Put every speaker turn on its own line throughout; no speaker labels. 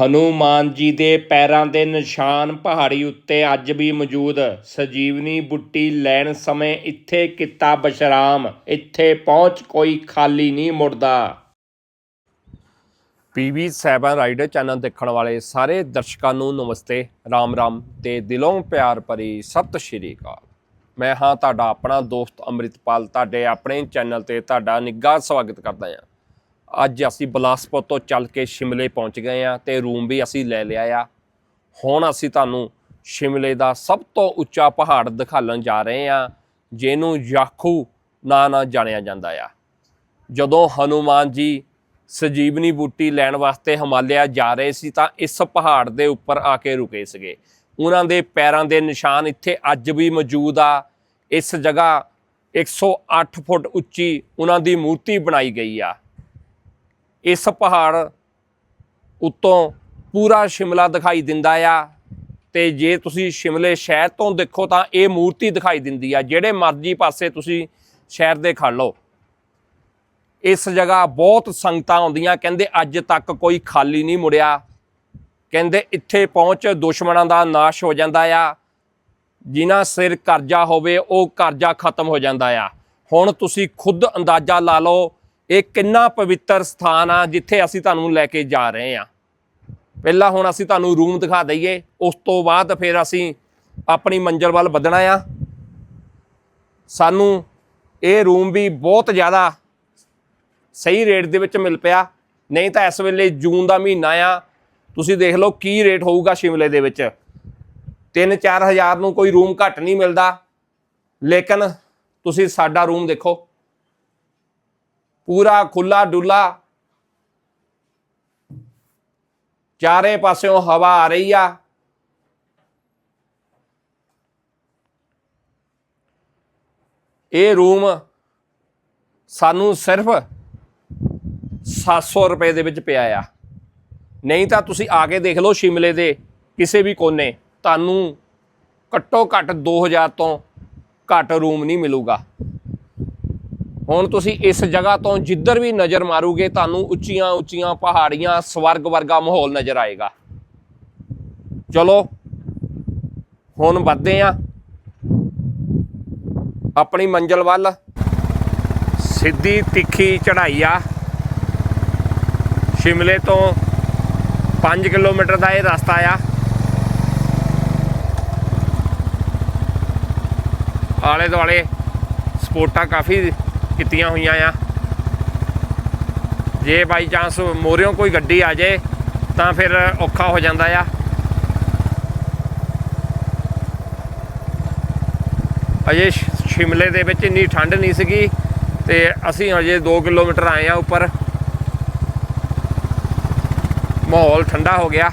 ਹਨੂੰਮਾਨ ਜੀ ਦੇ ਪੈਰਾਂ ਦੇ ਨਿਸ਼ਾਨ ਪਹਾੜੀ ਉੱਤੇ ਅੱਜ ਵੀ ਮੌਜੂਦ। ਸਜੀਵਨੀ ਬੁੱਟੀ ਲੈਣ ਸਮੇਂ ਇੱਥੇ ਕੀਤਾ ਬਸ਼ਰਾਮ। ਇੱਥੇ ਪਹੁੰਚ ਕੋਈ ਖਾਲੀ ਨਹੀਂ ਮੁੜਦਾ। ਪੀਵੀ ਸੈਵਨ ਰਾਈਡਰ ਚੈਨਲ ਦੇਖਣ ਵਾਲੇ ਸਾਰੇ ਦਰਸ਼ਕਾਂ ਨੂੰ ਨਮਸਤੇ। ਰਾਮ ਰਾਮ ਤੇ ਦਿਲੋਂ ਪਿਆਰ ਭਰੀ ਸਤਿ ਸ਼੍ਰੀ ਅਕਾਲ। ਮੈਂ ਹਾਂ ਤੁਹਾਡਾ ਆਪਣਾ ਦੋਸਤ ਅੰਮ੍ਰਿਤਪਾਲ। ਤੁਹਾਡੇ ਆਪਣੇ ਚੈਨਲ ਤੇ ਤੁਹਾਡਾ ਨਿੱਘਾ ਸਵਾਗਤ ਕਰਦਾ ਹਾਂ। ਅੱਜ ਅਸੀਂ ਬਲਾਸਪੁਰ ਤੋਂ ਚੱਲ ਕੇ ਸ਼ਿਮਲੇ ਪਹੁੰਚ ਗਏ ਆ ਤੇ ਰੂਮ ਵੀ ਅਸੀਂ ਲੈ ਲਿਆ ਆ। ਹੁਣ ਅਸੀਂ ਤੁਹਾਨੂੰ ਸ਼ਿਮਲੇ ਦਾ ਸਭ ਤੋਂ ਉੱਚਾ ਪਹਾੜ ਦਿਖਾਲਣ ਜਾ ਰਹੇ ਆ ਜਿਹਨੂੰ ਯਾਖੂ ਨਾਂ ਨਾਲ ਜਾਣਿਆ ਜਾਂਦਾ ਆ। ਜਦੋਂ ਹਨੂਮਾਨ ਜੀ ਸਜੀਵਨੀ ਬੂਟੀ ਲੈਣ ਵਾਸਤੇ ਹਿਮਾਲਿਆ ਜਾ ਰਹੇ ਸੀ ਤਾਂ ਇਸ ਪਹਾੜ ਦੇ ਉੱਪਰ ਆ ਕੇ ਰੁਕੇ ਸੀਗੇ। ਉਹਨਾਂ ਦੇ ਪੈਰਾਂ ਦੇ ਨਿਸ਼ਾਨ ਇੱਥੇ ਅੱਜ ਵੀ ਮੌਜੂਦ ਆ। ਇਸ ਜਗ੍ਹਾ 108 ਫੁੱਟ ਉੱਚੀ ਉਹਨਾਂ ਦੀ ਮੂਰਤੀ ਬਣਾਈ ਗਈ ਆ। ਇਸ ਪਹਾੜ ਉੱਤੋਂ ਪੂਰਾ ਸ਼ਿਮਲਾ ਦਿਖਾਈ ਦਿੰਦਾ ਆ। ਤੇ ਜੇ ਤੁਸੀਂ ਸ਼ਿਮਲੇ ਸ਼ਹਿਰ ਤੋਂ ਦੇਖੋ ਤਾਂ ਇਹ ਮੂਰਤੀ ਦਿਖਾਈ ਦਿੰਦੀ ਆ। ਜਿਹੜੇ ਮਰਜ਼ੀ ਪਾਸੇ ਤੁਸੀਂ ਸ਼ਹਿਰ ਦੇ ਖੜ ਲਓ। ਇਸ ਜਗ੍ਹਾ ਬਹੁਤ ਸੰਗਤਾਂ ਆਉਂਦੀਆਂ। ਕਹਿੰਦੇ ਅੱਜ ਤੱਕ ਕੋਈ ਖਾਲੀ ਨਹੀਂ ਮੁੜਿਆ। ਕਹਿੰਦੇ ਇੱਥੇ ਪਹੁੰਚ ਦੁਸ਼ਮਣਾਂ ਦਾ ਨਾਸ਼ ਹੋ ਜਾਂਦਾ ਆ। ਜਿਨ੍ਹਾਂ ਸਿਰ ਕਰਜ਼ਾ ਹੋਵੇ ਉਹ ਕਰਜ਼ਾ ਖਤਮ ਹੋ ਜਾਂਦਾ ਆ। ਹੁਣ ਤੁਸੀਂ ਖੁਦ ਅੰਦਾਜ਼ਾ ਲਾ ਲਓ ਇਹ ਕਿੰਨਾ ਪਵਿੱਤਰ ਸਥਾਨ ਆ ਜਿੱਥੇ ਅਸੀਂ ਤੁਹਾਨੂੰ ਲੈ ਕੇ ਜਾ ਰਹੇ ਆ। ਪਹਿਲਾਂ ਹੁਣ ਅਸੀਂ ਤੁਹਾਨੂੰ ਰੂਮ ਦਿਖਾ ਦਈਏ, ਉਸ ਤੋਂ ਬਾਅਦ ਫਿਰ ਅਸੀਂ ਆਪਣੀ ਮੰਜ਼ਿਲ ਵੱਲ ਵਧਣਾ ਆ। ਸਾਨੂੰ ਇਹ ਰੂਮ ਵੀ ਬਹੁਤ ਜ਼ਿਆਦਾ ਸਹੀ ਰੇਟ ਦੇ ਵਿੱਚ ਮਿਲ ਪਿਆ। ਨਹੀਂ ਤਾਂ ਇਸ ਵੇਲੇ ਜੂਨ ਦਾ ਮਹੀਨਾ ਆ। ਤੁਸੀਂ ਦੇਖ ਲਓ ਕੀ ਰੇਟ ਹੋਊਗਾ ਸ਼ਿਮਲੇ ਦੇ ਵਿੱਚ। 3-4 ਹਜ਼ਾਰ ਨੂੰ ਕੋਈ ਰੂਮ ਘੱਟ ਨਹੀਂ ਮਿਲਦਾ। ਲੇਕਿਨ ਤੁਸੀਂ ਸਾਡਾ ਰੂਮ ਦੇਖੋ। ਪੂਰਾ ਖੁੱਲਾ ਡੁੱਲਾ। ਚਾਰੇ ਪਾਸਿਓਂ ਹਵਾ ਆ ਰਹੀ ਆ। ਇਹ ਰੂਮ ਸਾਨੂੰ ਸਿਰਫ 700 ਰੁਪਏ ਦੇ ਵਿੱਚ ਪਿਆ ਆ। ਨਹੀਂ ਤਾਂ ਤੁਸੀਂ ਆ ਕੇ ਦੇਖ ਲਓ ਸ਼ਿਮਲੇ ਦੇ ਕਿਸੇ ਵੀ ਕੋਨੇ, ਤੁਹਾਨੂੰ ਘੱਟੋ ਘੱਟ 2000 ਤੋਂ ਘੱਟ ਰੂਮ ਨਹੀਂ ਮਿਲੂਗਾ। ਹੁਣ ਤੁਸੀਂ ਇਸ ਜਗ੍ਹਾ ਤੋਂ ਜਿੱਧਰ ਵੀ ਨਜ਼ਰ ਮਾਰੋਗੇ, ਤੁਹਾਨੂੰ ਉੱਚੀਆਂ ਉੱਚੀਆਂ ਪਹਾੜੀਆਂ ਸਵਰਗ ਵਰਗਾ ਮਾਹੌਲ ਨਜ਼ਰ ਆਏਗਾ। ਚਲੋ, ਹੁਣ ਵੱਧਦੇ ਆ। ਆਪਣੀ ਮੰਜ਼ਲ ਵੱਲ। ਸਿੱਧੀ ਤਿੱਖੀ ਚੜ੍ਹਾਈ ਆ। ਸ਼ਿਮਲੇ ਤੋਂ 5 ਕਿਲੋਮੀਟਰ ਦਾ ਇਹ ਰਸਤਾ ਆ। ਆਲੇ ਦੁਆਲੇ ਸਪੋਰਟਾਂ ਕਾਫੀ ਕੀਤੀਆਂ ਹੋਈਆਂ ਆ। ਜੇ ਬਾਈ ਚਾਂਸ ਮੋਰਿਓਂ ਕੋਈ ਗੱਡੀ ਆ ਜਾਏ ਤਾਂ ਫਿਰ ਔਖਾ ਹੋ ਜਾਂਦਾ ਆ। ਅਜੇ ਸ਼- ਸ਼ਿਮਲੇ ਦੇ ਵਿੱਚ ਇੰਨੀ ਠੰਡ ਨਹੀਂ ਸੀਗੀ ਤੇ ਅਸੀਂ ਅਜੇ 2 ਕਿਲੋਮੀਟਰ ਆਏ ਆ ਉੱਪਰ। ਮਾਹੌਲ ਠੰਡਾ ਹੋ ਗਿਆ।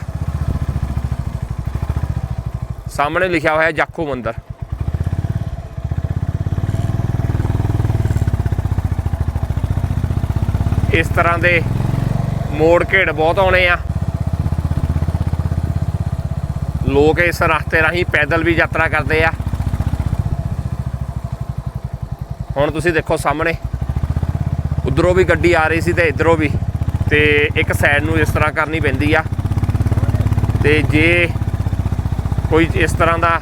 ਸਾਹਮਣੇ ਲਿਖਿਆ ਹੋਇਆ ਜਾਖੂ ਮੰਦਰ। ਇਸ ਤਰ੍ਹਾਂ ਦੇ ਮੋੜ ਘੇੜ ਬਹੁਤ ਆਉਣੇ ਆ। ਲੋਕ ਇਸ ਰਸਤੇ ਰਾਹੀਂ ਪੈਦਲ ਵੀ ਯਾਤਰਾ ਕਰਦੇ ਆ। ਹੁਣ ਤੁਸੀਂ ਦੇਖੋ ਸਾਹਮਣੇ, ਉਧਰੋਂ ਵੀ ਗੱਡੀ ਆ ਰਹੀ ਸੀ ਤੇ ਇਧਰੋਂ ਵੀ, ਤੇ ਇੱਕ ਸਾਈਡ ਨੂੰ ਇਸ ਤਰ੍ਹਾਂ ਕਰਨੀ ਪੈਂਦੀ ਆ। ਤੇ ਜੇ ਕੋਈ ਇਸ ਤਰ੍ਹਾਂ ਦਾ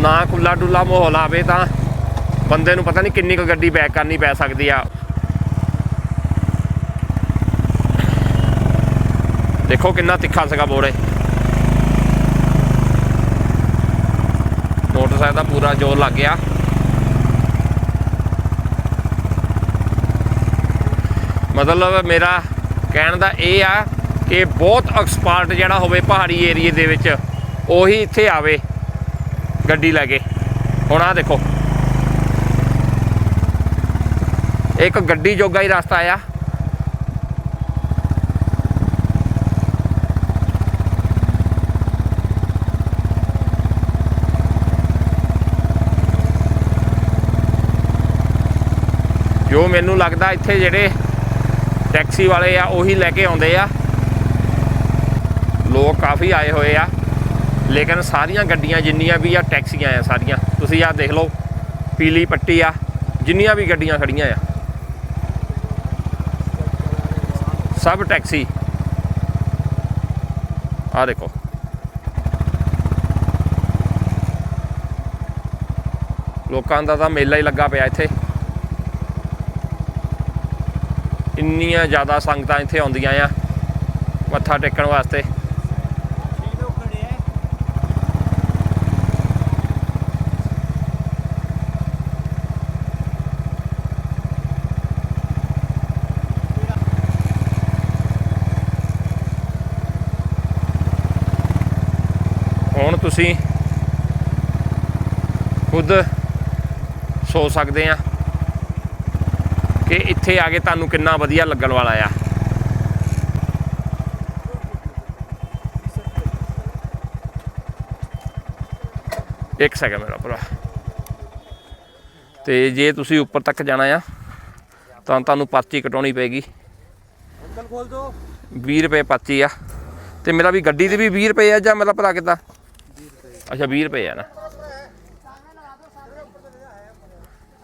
ਨਾ ਖੁੱਲਾ ਡੁੱਲਾ ਮਾਹੌਲ ਆਵੇ ਤਾਂ ਬੰਦੇ ਨੂੰ ਪਤਾ ਨਹੀਂ ਕਿੰਨੀ ਕੁ ਗੱਡੀ ਬੈਕ ਕਰਨੀ ਪੈ ਸਕਦੀ ਆ। ਦੇਖੋ ਕਿੰਨਾ ਤਿੱਖਾ ਸੀਗਾ ਬੋਰੇ ਮੋਟਰਸਾਈਕਲ ਦਾ ਪੂਰਾ ਜ਼ੋਰ ਲੱਗ ਗਿਆ। ਮਤਲਬ ਮੇਰਾ ਕਹਿਣ ਦਾ ਇਹ ਆ ਕਿ ਬਹੁਤ ਐਕਸਪਰਟ ਜਿਹੜਾ ਹੋਵੇ ਪਹਾੜੀ ਏਰੀਏ ਦੇ ਵਿੱਚ, ਉਹੀ ਇੱਥੇ ਆਵੇ ਗੱਡੀ ਲੈ ਕੇ। ਹੁਣ ਆ ਦੇਖੋ। ਇੱਕ ਗੱਡੀ ਜੋਗਾ ਹੀ ਰਸਤਾ ਆ। ਜੋ ਮੈਨੂੰ ਲੱਗਦਾ ਇੱਥੇ ਜਿਹੜੇ ਟੈਕਸੀ ਵਾਲੇ ਆ, ਉਹੀ ਲੈ ਕੇ ਆਉਂਦੇ ਆ। ਲੋਕ ਕਾਫੀ ਆਏ ਹੋਏ ਆ। ਲੇਕਿਨ ਸਾਰੀਆਂ ਗੱਡੀਆਂ ਜਿੰਨੀਆਂ ਵੀ ਆ, ਟੈਕਸੀਆਂ ਆ ਸਾਰੀਆਂ। ਤੁਸੀਂ ਆ ਦੇਖ ਲਓ, ਪੀਲੀ ਪੱਟੀ ਆ, ਜਿੰਨੀਆਂ ਵੀ ਗੱਡੀਆਂ ਖੜੀਆਂ ਆ। ਸਭ ਟੈਕਸੀ। ਆ ਦੇਖੋ। ਲੋਕਾਂ ਦਾ ਤਾਂ ਮੇਲਾ ਹੀ ਲੱਗਾ ਪਿਆ ਇੱਥੇ। ਇੰਨੀਆਂ ਜ਼ਿਆਦਾ ਸੰਗਤਾਂ ਇੱਥੇ ਆਉਂਦੀਆਂ ਆ ਮੱਥਾ ਟੇਕਣ ਵਾਸਤੇ। ਹੁਣ ਤੁਸੀਂ ਖੁਦ ਸੋਚ ਸਕਦੇ ਆ। ਕਿ ਇੱਥੇ ਆ ਕੇ ਤੁਹਾਨੂੰ ਕਿੰਨਾ ਵਧੀਆ ਲੱਗਣ ਵਾਲਾ ਆ। ਇੱਕ ਸੈਕਿੰਡ ਮੇਰਾ ਭਰਾ। ਤੇ ਜੇ ਤੁਸੀਂ ਉੱਪਰ ਤੱਕ ਜਾਣਾ ਆ ਤਾਂ ਤੁਹਾਨੂੰ ਪਰਚੀ ਕਟਾਉਣੀ ਪੈਗੀ
ਅੰਕਲ ਖੋਲ ਦੋ।
20 ਰੁਪਏ ਪਰਚੀ ਆ। ਤੇ ਮੇਰਾ ਵੀ ਗੱਡੀ 'ਤੇ ਵੀ 20 ਰੁਪਏ ਆ ਜਾਂ ਮੇਰਾ ਭਰਾ ਕਿਦਾਂ? ਅੱਛਾ 20 ਰੁਪਏ ਆ ਨਾ।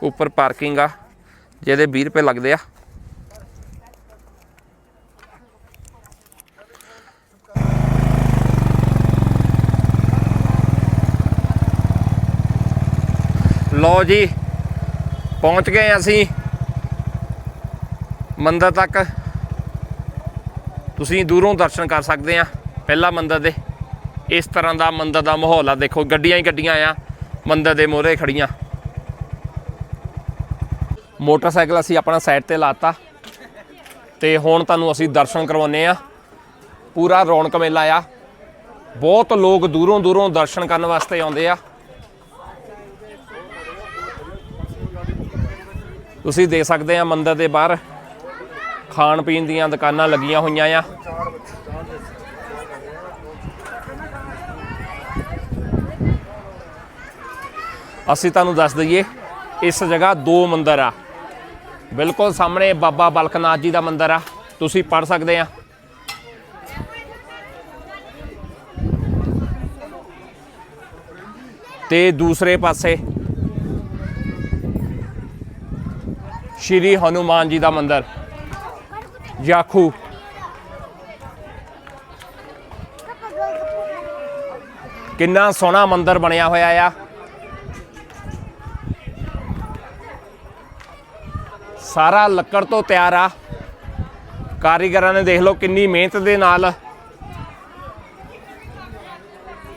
ਉੱਪਰ ਪਾਰਕਿੰਗ ਆ। ਜਿਹਦੇ 20 ਰੁਪਏ ਲੱਗਦੇ ਆ। ਲਓ ਜੀ, ਪਹੁੰਚ ਗਏ ਅਸੀਂ ਮੰਦਰ ਤੱਕ। ਤੁਸੀਂ ਦੂਰੋਂ ਦਰਸ਼ਨ ਕਰ ਸਕਦੇ ਆ ਪਹਿਲਾ ਮੰਦਰ ਦੇ। ਇਸ ਤਰ੍ਹਾਂ ਦਾ ਮੰਦਰ ਦਾ ਮਾਹੌਲ ਆ। ਦੇਖੋ, ਗੱਡੀਆਂ ਹੀ ਗੱਡੀਆਂ ਆ। ਮੰਦਰ ਦੇ ਮੋਹਰੇ ਖੜੀਆਂ। ਮੋਟਰਸਾਈਕਲ ਅਸੀਂ ਆਪਣਾ ਸਾਈਡ ਤੇ ਲਾਤਾ। ਤੇ ਹੁਣ ਤੁਹਾਨੂੰ ਅਸੀਂ ਦਰਸ਼ਨ ਕਰਵਾਉਨੇ ਆ ਪੂਰਾ ਰੌਣਕ ਮੇਲਾ ਆ। ਬਹੁਤ ਲੋਕ ਦੂਰੋਂ ਦੂਰੋਂ ਦਰਸ਼ਨ ਕਰਨ ਵਾਸਤੇ ਆਉਂਦੇ ਆ। ਤੁਸੀਂ ਦੇਖ ਸਕਦੇ ਆ ਮੰਦਰ ਦੇ ਬਾਹਰ। ਖਾਣ ਪੀਣ ਦੀਆਂ ਦੁਕਾਨਾਂ ਲੱਗੀਆਂ ਹੋਈਆਂ ਆ। ਅਸੀਂ ਤੁਹਾਨੂੰ ਦੱਸ ਦਈਏ, ਇਸ ਜਗ੍ਹਾ ਦੋ ਮੰਦਿਰ ਆ। ਬਿਲਕੁਲ ਸਾਹਮਣੇ ਬਾਬਾ ਬਲਕਨਾਥ ਜੀ ਦਾ ਮੰਦਿਰ ਆ। ਤੁਸੀਂ ਪੜ ਸਕਦੇ ਆ। ਤੇ ਦੂਸਰੇ ਪਾਸੇ ਸ਼੍ਰੀ ਹਨੂਮਾਨ ਜੀ ਦਾ ਮੰਦਿਰ ਜਾਖੂ ਕਿੰਨਾ ਸੋਹਣਾ ਮੰਦਿਰ ਬਣਿਆ ਹੋਇਆ ਆ। ਸਾਰਾ ਲੱਕੜ ਤੋਂ ਤਿਆਰ ਆ। ਕਾਰੀਗਰਾਂ ਨੇ ਦੇਖ ਲਓ ਕਿੰਨੀ ਮਿਹਨਤ ਦੇ ਨਾਲ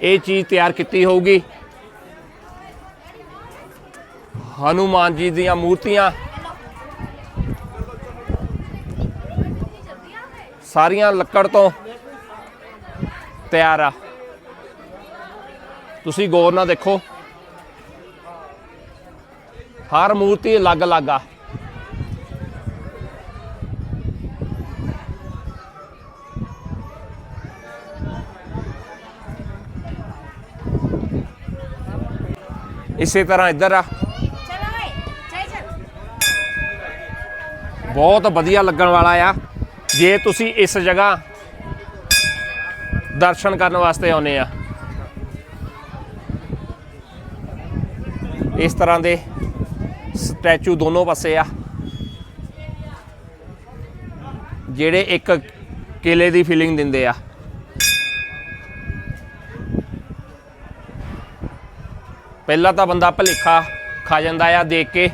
ਇਹ ਚੀਜ਼ ਤਿਆਰ ਕੀਤੀ ਹੋਊਗੀ। ਹਨੂਮਾਨ ਜੀ ਦੀਆਂ ਮੂਰਤੀਆਂ। ਸਾਰੀਆਂ ਲੱਕੜ ਤੋਂ ਤਿਆਰ ਆ। ਤੁਸੀਂ ਗੌਰ ਨਾਲ ਦੇਖੋ। ਹਰ ਮੂਰਤੀ ਅਲੱਗ-ਅਲੱਗ ਆ। ਇਸੇ ਤਰ੍ਹਾਂ ਇੱਧਰ ਆ। ਬਹੁਤ ਵਧੀਆ ਲੱਗਣ ਵਾਲਾ ਆ। ਜੇ ਤੁਸੀਂ ਇਸ ਜਗ੍ਹਾ ਦਰਸ਼ਨ ਕਰਨ ਵਾਸਤੇ ਆਉਨੇ ਆ। ਇਸ ਤਰ੍ਹਾਂ ਦੇ ਸਟੈਚੂ ਦੋਨੋਂ ਪਾਸੇ ਆ। ਜਿਹੜੇ ਇੱਕ ਕਿਲੇ ਦੀ ਫੀਲਿੰਗ ਦਿੰਦੇ ਆ। ਪਹਿਲਾਂ ਤਾਂ ਬੰਦਾ ਭਲੇਖਾ ਖਾ ਜਾਂਦਾ ਆ, ਦੇਖ ਕੇ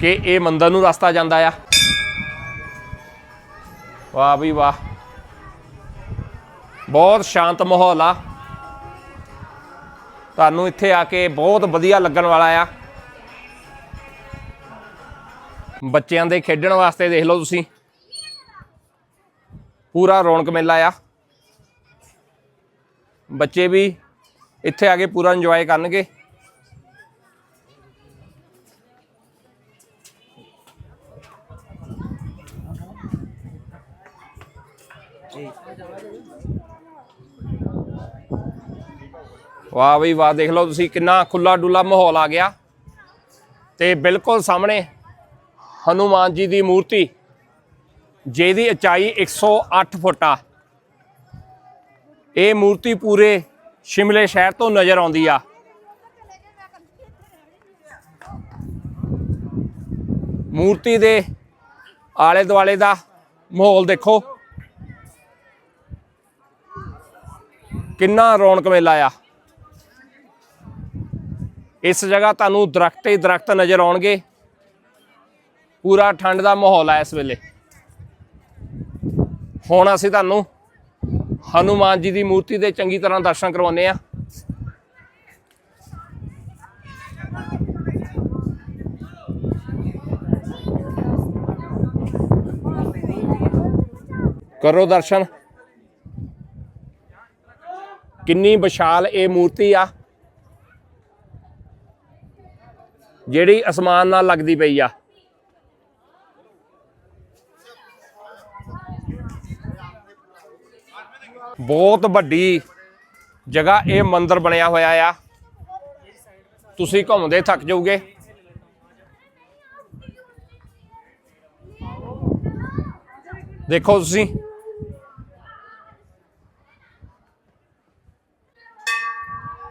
ਕਿ ਇਹ ਮੰਦਰ ਨੂੰ ਰਸਤਾ ਜਾਂਦਾ ਆ। ਵਾਹ ਵੀ ਵਾਹ। ਬਹੁਤ ਸ਼ਾਂਤ ਮਾਹੌਲ ਆ। ਤੁਹਾਨੂੰ ਇੱਥੇ ਆ ਕੇ ਬਹੁਤ ਵਧੀਆ ਲੱਗਣ ਵਾਲਾ ਆ। ਬੱਚਿਆਂ ਦੇ ਖੇਡਣ ਵਾਸਤੇ ਦੇਖ ਲਓ ਤੁਸੀਂ। ਪੂਰਾ ਰੌਣਕ ਮੇਲਾ ਆ। ਬੱਚੇ ਵੀ ਇੱਥੇ ਆ ਕੇ ਪੂਰਾ ਇੰਜੋਏ ਕਰਨਗੇ। ਵਾਹ ਬਈ, ਵਾਹ, ਦੇਖ ਲਓ ਤੁਸੀਂ ਕਿੰਨਾ ਖੁੱਲਾ ਡੁੱਲਾ ਮਾਹੌਲ ਆ ਗਿਆ। ਤੇ ਬਿਲਕੁਲ ਸਾਹਮਣੇ ਹਨੂਮਾਨ ਜੀ ਦੀ ਮੂਰਤੀ, ਜਿਹਦੀ ਉਚਾਈ 108 ਫੁੱਟ ਆ। ਇਹ ਮੂਰਤੀ ਪੂਰੇ ਸ਼ਿਮਲੇ ਸ਼ਹਿਰ ਤੋਂ ਨਜ਼ਰ ਆਉਂਦੀ ਆ। ਮੂਰਤੀ ਦੇ ਆਲੇ ਦੁਆਲੇ ਦਾ ਮਾਹੌਲ ਦੇਖੋ। ਕਿੰਨਾ ਰੌਣਕ ਮੇਲਾ ਆ। ਇਸ ਜਗ੍ਹਾ ਤੁਹਾਨੂੰ ਦਰਖਤ ਹੀ ਦਰਖਤ ਨਜ਼ਰ ਆਉਣਗੇ। ਪੂਰਾ ਠੰਡ ਦਾ ਮਾਹੌਲ ਆ ਇਸ ਵੇਲੇ। ਹੁਣ ਅਸੀਂ ਤੁਹਾਨੂੰ ਹਨੂਮਾਨ ਜੀ ਦੀ ਮੂਰਤੀ ਦੇ ਚੰਗੀ ਤਰ੍ਹਾਂ ਦਰਸ਼ਨ ਕਰਵਾਉਂਦੇ ਆ ਕਰੋ ਦਰਸ਼ਨ। ਕਿੰਨੀ ਵਿਸ਼ਾਲ ਇਹ ਮੂਰਤੀ ਆ। ਜਿਹੜੀ ਅਸਮਾਨ ਨਾਲ ਲੱਗਦੀ ਪਈ ਆ। ਬਹੁਤ ਵੱਡੀ ਜਗ੍ਹਾ ਇਹ ਮੰਦਿਰ ਬਣਿਆ ਹੋਇਆ ਆ। ਤੁਸੀਂ ਘੁੰਮਦੇ ਥੱਕ ਜਾਓਗੇ। ਦੇਖੋ ਤੁਸੀਂ।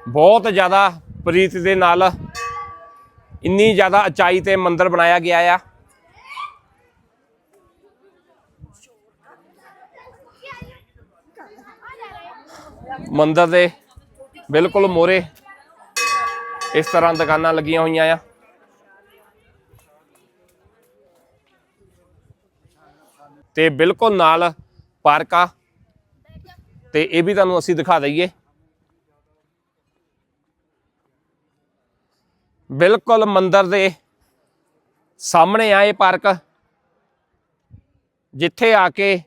ਬਹੁਤ ਜ਼ਿਆਦਾ ਪ੍ਰੀਤ ਦੇ ਨਾਲ ਇੰਨੀ ਜ਼ਿਆਦਾ ਉਚਾਈ ਤੇ ਮੰਦਿਰ ਬਣਾਇਆ ਗਿਆ ਆ। ਮੰਦਰ ਦੇ ਬਿਲਕੁਲ ਮੋਰੇ ਇਸ ਤਰ੍ਹਾਂ ਦੁਕਾਨਾਂ ਲੱਗੀਆਂ ਹੋਈਆਂ ਆ। ਤੇ ਬਿਲਕੁਲ ਨਾਲ ਪਾਰਕ ਆ। ਤੇ ਇਹ ਵੀ ਤੁਹਾਨੂੰ ਅਸੀਂ ਦਿਖਾ ਦਈਏ। ਬਿਲਕੁਲ ਮੰਦਰ ਦੇ ਸਾਹਮਣੇ ਆ ਇਹ ਪਾਰਕ। ਜਿੱਥੇ ਆ ਕੇ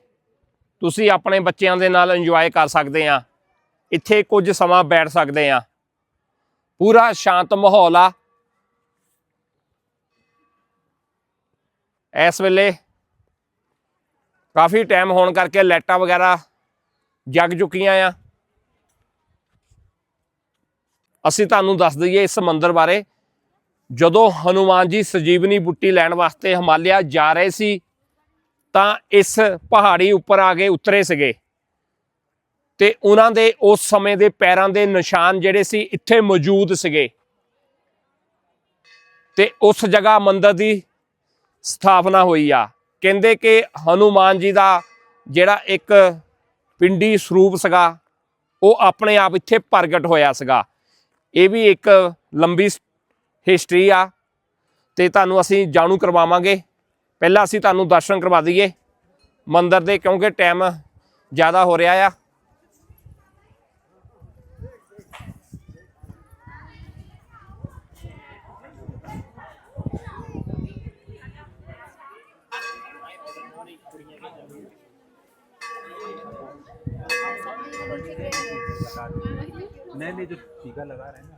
ਤੁਸੀਂ ਆਪਣੇ ਬੱਚਿਆਂ ਦੇ ਨਾਲ ਇੰਜੋਏ ਕਰ ਸਕਦੇ ਆ। ਇੱਥੇ ਕੁਝ ਸਮਾਂ ਬੈਠ ਸਕਦੇ ਆ ਪੂਰਾ ਸ਼ਾਂਤ ਮਾਹੌਲ ਆ। ਇਸ ਵੇਲੇ ਕਾਫੀ ਟਾਈਮ ਹੋਣ ਕਰਕੇ ਲਾਈਟਾਂ ਵਗੈਰਾ ਜਗ ਚੁੱਕੀਆਂ ਆ। ਅਸੀਂ ਤੁਹਾਨੂੰ ਦੱਸ ਦਈਏ ਇਸ ਮੰਦਿਰ ਬਾਰੇ। ਜਦੋਂ ਹਨੂਮਾਨ ਜੀ ਸਜੀਵਨੀ ਬੁੱਟੀ ਲੈਣ ਵਾਸਤੇ ਹਿਮਾਲਿਆ ਜਾ ਰਹੇ ਸੀ, ਤਾਂ ਇਸ ਪਹਾੜੀ ਉੱਪਰ ਆ ਕੇ ਉਤਰੇ ਸੀਗੇ। ਤੇ ਉਹਨਾਂ ਦੇ ਉਸ ਸਮੇਂ ਦੇ ਪੈਰਾਂ ਦੇ ਨਿਸ਼ਾਨ ਜਿਹੜੇ ਸੀ ਇੱਥੇ ਮੌਜੂਦ ਸੀਗੇ। ਤੇ ਉਸ ਜਗ੍ਹਾ ਮੰਦਰ ਦੀ ਸਥਾਪਨਾ ਹੋਈ ਆ। ਕਹਿੰਦੇ ਕਿ ਹਨੂਮਾਨ ਜੀ ਦਾ ਜਿਹੜਾ ਇੱਕ ਪਿੰਡੀ ਸਰੂਪ ਸੀਗਾ, ਉਹ ਆਪਣੇ ਆਪ ਇੱਥੇ ਪ੍ਰਗਟ ਹੋਇਆ ਸੀਗਾ। ਇਹ ਵੀ ਇੱਕ ਲੰਬੀ ਹਿਸਟਰੀ ਆ। ਤੇ ਤੁਹਾਨੂੰ ਅਸੀਂ ਜਾਣੂ ਕਰਵਾਵਾਂਗੇ। ਪਹਿਲਾਂ ਅਸੀਂ ਤੁਹਾਨੂੰ ਦਰਸ਼ਨ ਕਰਵਾ ਦਈਏ ਮੰਦਰ ਦੇ, ਕਿਉਂਕਿ ਟਾਈਮ ਜ਼ਿਆਦਾ ਹੋ ਰਿਹਾ ਆ।
नहीं नहीं जो टीका लगा रहे हैं ना।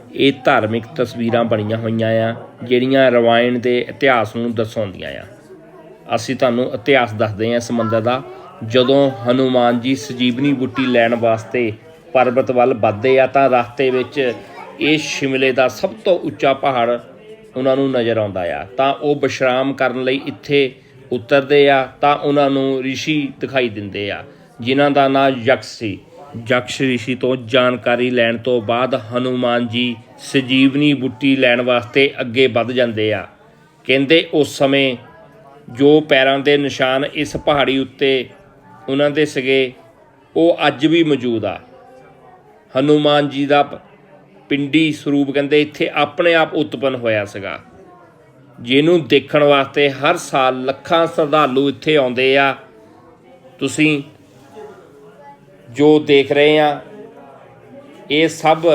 ਇਹ ਧਾਰਮਿਕ ਤਸਵੀਰਾਂ ਬਣੀਆਂ ਹੋਈਆਂ ਆ, ਜਿਹੜੀਆਂ ਰਵਾਇਣ ਦੇ ਇਤਿਹਾਸ ਨੂੰ ਦਰਸਾਉਂਦੀਆਂ ਆ। ਅਸੀਂ ਤੁਹਾਨੂੰ ਇਤਿਹਾਸ ਦੱਸਦੇ ਹਾਂ ਇਸ ਮੰਦਰ ਦਾ। ਜਦੋਂ ਹਨੂਮਾਨ ਜੀ ਸਜੀਵਨੀ ਬੁੱਟੀ ਲੈਣ ਵਾਸਤੇ ਪਰਬਤ ਵੱਲ ਵੱਧਦੇ ਆ, ਤਾਂ ਰਸਤੇ ਵਿੱਚ ਇਹ ਸ਼ਿਮਲੇ ਦਾ ਸਭ ਤੋਂ ਉੱਚਾ ਪਹਾੜ ਉਹਨਾਂ ਨੂੰ ਨਜ਼ਰ ਆਉਂਦਾ ਆ। ਤਾਂ ਉਹ ਵਿਸ਼ਰਾਮ ਕਰਨ ਲਈ ਇੱਥੇ ਉਤਰਦੇ ਆ, ਤਾਂ ਉਹਨਾਂ ਨੂੰ ਰਿਸ਼ੀ ਦਿਖਾਈ ਦਿੰਦੇ ਆ, ਜਿਨ੍ਹਾਂ ਦਾ ਨਾਮ ਯਕਸ਼ ਸੀ। ਯਕਸ਼ ਰਿਸ਼ੀ ਤੋਂ ਜਾਣਕਾਰੀ ਲੈਣ ਤੋਂ ਬਾਅਦ ਹਨੂਮਾਨ ਜੀ ਸਜੀਵਨੀ ਬੁੱਟੀ ਲੈਣ ਵਾਸਤੇ ਅੱਗੇ ਵੱਧ ਜਾਂਦੇ ਆ। ਕਹਿੰਦੇ ਉਸ ਸਮੇਂ ਜੋ ਪੈਰਾਂ ਦੇ ਨਿਸ਼ਾਨ ਇਸ ਪਹਾੜੀ ਉੱਤੇ ਉਹਨਾਂ ਦੇ ਸੀਗੇ, ਉਹ ਅੱਜ ਵੀ ਮੌਜੂਦ ਆ। ਹਨੂਮਾਨ ਜੀ ਦਾ ਪਿੰਡੀ ਸਰੂਪ ਕਹਿੰਦੇ ਇੱਥੇ ਆਪਣੇ ਆਪ ਉਤਪੰਨ ਹੋਇਆ ਸੀਗਾ। ਜਿਹਨੂੰ ਦੇਖਣ ਵਾਸਤੇ ਹਰ ਸਾਲ ਲੱਖਾਂ ਸ਼ਰਧਾਲੂ ਇੱਥੇ ਆਉਂਦੇ ਆ। ਤੁਸੀਂ ਜੋ ਦੇਖ ਰਹੇ ਆ ਇਹ ਸਭ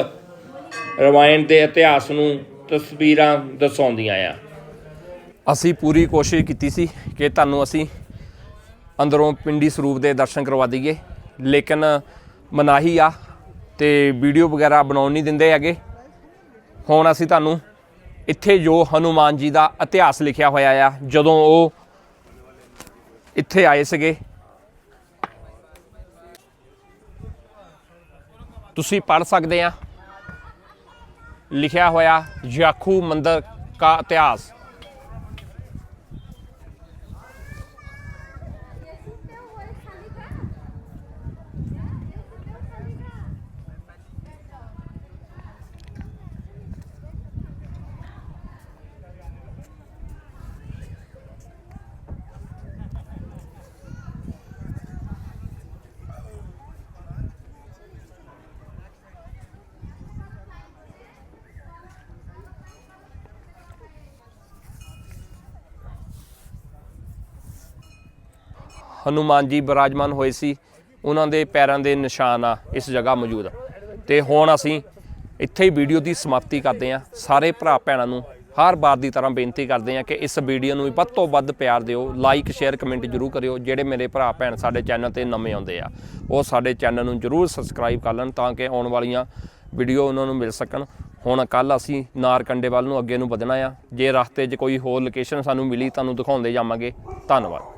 ਰਮਾਇਣ ਦੇ ਇਤਿਹਾਸ ਨੂੰ ਤਸਵੀਰਾਂ ਦਰਸਾਉਂਦੀਆਂ ਆ। ਅਸੀਂ ਪੂਰੀ ਕੋਸ਼ਿਸ਼ ਕੀਤੀ ਸੀ ਕਿ ਤੁਹਾਨੂੰ ਅਸੀਂ ਅੰਦਰੋਂ ਪਿੰਡੀ ਸਰੂਪ ਦੇ ਦਰਸ਼ਨ ਕਰਵਾ ਦਈਏ, ਲੇਕਿਨ ਮਨਾਹੀ ਆ ਤੇ ਵੀਡੀਓ ਵਗੈਰਾ ਬਣਾਉਣ ਨਹੀਂ ਦਿੰਦੇ ਹੈਗੇ। ਹੁਣ ਅਸੀਂ ਤੁਹਾਨੂੰ ਇੱਥੇ ਜੋ ਹਨੂਮਾਨ ਜੀ ਦਾ ਇਤਿਹਾਸ ਲਿਖਿਆ ਹੋਇਆ ਆ, ਜਦੋਂ ਉਹ ਇੱਥੇ ਆਏ ਸੀਗੇ ਤੁਸੀਂ ਪੜ ਸਕਦੇ ਆ। ਲਿਖਿਆ ਹੋਇਆ ਜਾਖੂ ਮੰਦਰ ਦਾ ਇਤਿਹਾਸ। ਹਨੂਮਾਨ ਜੀ ਬਿਰਾਜਮਾਨ ਹੋਏ ਸੀ, ਉਹਨਾਂ ਦੇ ਪੈਰਾਂ ਦੇ ਨਿਸ਼ਾਨ ਆ, ਇਸ ਜਗ੍ਹਾ ਮੌਜੂਦ ਤੇ ਹੁਣ ਅਸੀਂ ਇੱਥੇ ਹੀ ਵੀਡੀਓ ਦੀ ਸਮਾਪਤੀ ਕਰਦੇ ਹਾਂ। ਸਾਰੇ ਭਰਾ ਭੈਣਾਂ ਨੂੰ ਹਰ ਵਾਰ ਦੀ ਤਰ੍ਹਾਂ ਬੇਨਤੀ ਕਰਦੇ ਹਾਂ ਕਿ ਇਸ ਵੀਡੀਓ ਨੂੰ ਵੱਧ ਤੋਂ ਵੱਧ ਪਿਆਰ ਦਿਓ ਲਾਈਕ ਸ਼ੇਅਰ ਕਮੈਂਟ ਜਰੂਰ ਕਰਿਓ, ਜਿਹੜੇ ਮੇਰੇ ਭਰਾ ਭੈਣ ਸਾਡੇ ਚੈਨਲ ਤੇ ਨਵੇਂ ਆਉਂਦੇ ਆ, ਉਹ ਸਾਡੇ ਚੈਨਲ ਨੂੰ ਜਰੂਰ ਸਬਸਕ੍ਰਾਈਬ ਕਰ ਲੈਣ ਤਾਂ ਕਿ ਆਉਣ ਵਾਲੀਆਂ ਵੀਡੀਓ ਉਹਨਾਂ ਨੂੰ ਮਿਲ ਸਕਣ। ਹੁਣ ਕੱਲ ਅਸੀਂ ਨਾਰਕੰਡੇ ਵੱਲ ਨੂੰ ਅੱਗੇ ਨੂੰ ਵਧਣਾ ਆ। ਜੇ ਰਸਤੇ 'ਚ ਕੋਈ ਹੋਰ ਲੋਕੇਸ਼ਨ ਸਾਨੂੰ ਮਿਲੀ, ਤੁਹਾਨੂੰ ਦਿਖਾਉਂਦੇ ਜਾਵਾਂਗੇ। ਧੰਨਵਾਦ।